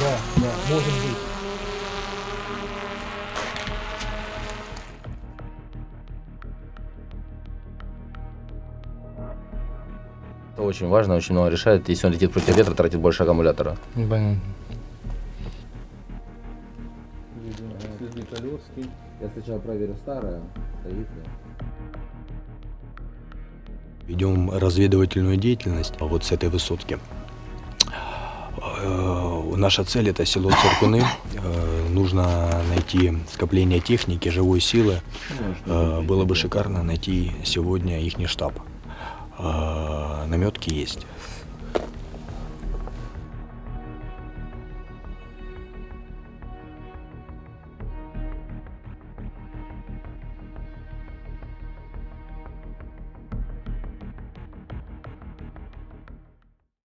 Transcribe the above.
Да, да, может быть. Это очень важно, очень много решает. Если он летит против ветра, тратит больше аккумулятора. Понятно. Я сначала проверю старое, стоит ли. Ведем разведывательную деятельность вот с этой высотки. Э, Наша цель это село Циркуны. Э, Нужно найти скопление техники, живой силы. Э, Было бы шикарно найти сегодня их штаб. Наметки есть.